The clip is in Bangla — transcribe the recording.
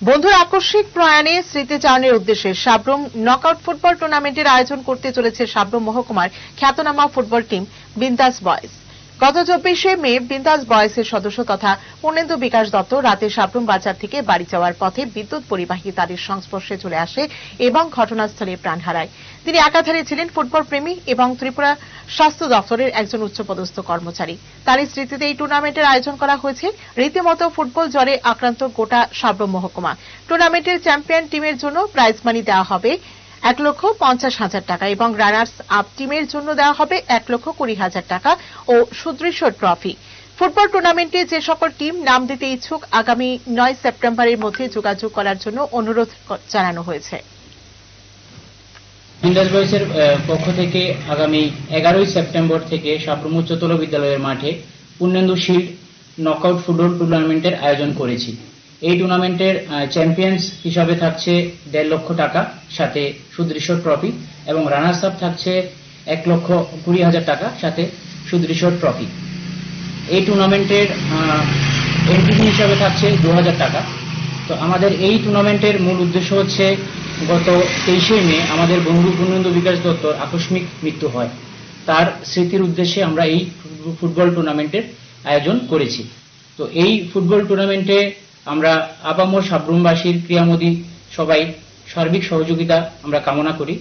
বন্ধুর আকস্মিক প্রয়াণে স্মৃতিচারণের উদ্দেশ্যে সাব্রম নকআউট ফুটবল টুর্নামেন্টের আয়োজন করতে চলেছে সাব্রম মহকুমার খ্যাতনামা ফুটবল টিম বিন্দাস বয়েজ গত চব্বিশে মে বিন্দাস বয়েজের সদস্য তথা পূর্ণেন্দু বিকাশ দত্ত রাতে সাব্রুম বাজার থেকে বাড়ি যাওয়ার পথে বিদ্যুৎ পরিবাহী তাদের সংস্পর্শে চলে আসে এবং ঘটনাস্থলে প্রাণ হারায়। তিনি একাধারে ছিলেন ফুটবল প্রেমী এবং ত্রিপুরা স্বাস্থ্য দপ্তরের একজন উচ্চপদস্থ কর্মচারী। তার স্মৃতিতে এই টুর্নামেন্টের আয়োজন করা হয়েছে। রীতিমতো ফুটবল জ্বরে আক্রান্ত গোটা সাব্রম মহকুমা। টুর্নামেন্টের চ্যাম্পিয়ন টিমের জন্য প্রাইজ মানি দেওয়া হবে এক লক্ষ পঞ্চাশ হাজার টাকা এবং রানার্স আপ টিমের জন্য দেওয়া হবে এক লক্ষ কুড়ি হাজার টাকা ও সুদৃশ্য ট্রফি। ফুটবল টুর্নামেন্টে যে সকল টিম নাম দিতে ইচ্ছুক, আগামী নয় সেপ্টেম্বরের মধ্যে যোগাযোগ করার জন্য অনুরোধ জানানো হয়েছে। ইন্ডাস বয়েসের পক্ষ থেকে আগামী এগারোই সেপ্টেম্বর থেকে সাব্রম উচ্চতর বিদ্যালয়ের মাঠে পূর্ণেন্দু শিল্ড নকআউট ফুটবল টুর্নামেন্টের আয়োজন করেছি। এই টুর্নামেন্টের চ্যাম্পিয়ন্স হিসাবে থাকছে দেড় লক্ষ টাকা, সাথে সুদৃশ্য ট্রফি এবং রানার্স আপ থাকছে এক লক্ষ কুড়ি হাজার টাকা, সাথে সুদৃশ্য ট্রফি এই টুর্নামেন্টের এন্ট্রি হিসাবে থাকছে দু হাজার টাকা। তো আমাদের এই টুর্নামেন্টের মূল উদ্দেশ্য হচ্ছে গত তেইশে মে আমাদের বন্ধু পূর্ণেন্দু বিকাশ দত্তর আকস্মিক মৃত্যু হয়। তার স্মৃতির উদ্দেশ্যে আমরা এই ফুটবল টুর্নামেন্টের আয়োজন করেছি। তো এই ফুটবল টুর্নামেন্টে আমরা আপামর সাব্রুমবাসীর ক্রিয়ামোদী সবাই সার্বিক সহযোগিতা আমরা কামনা করি।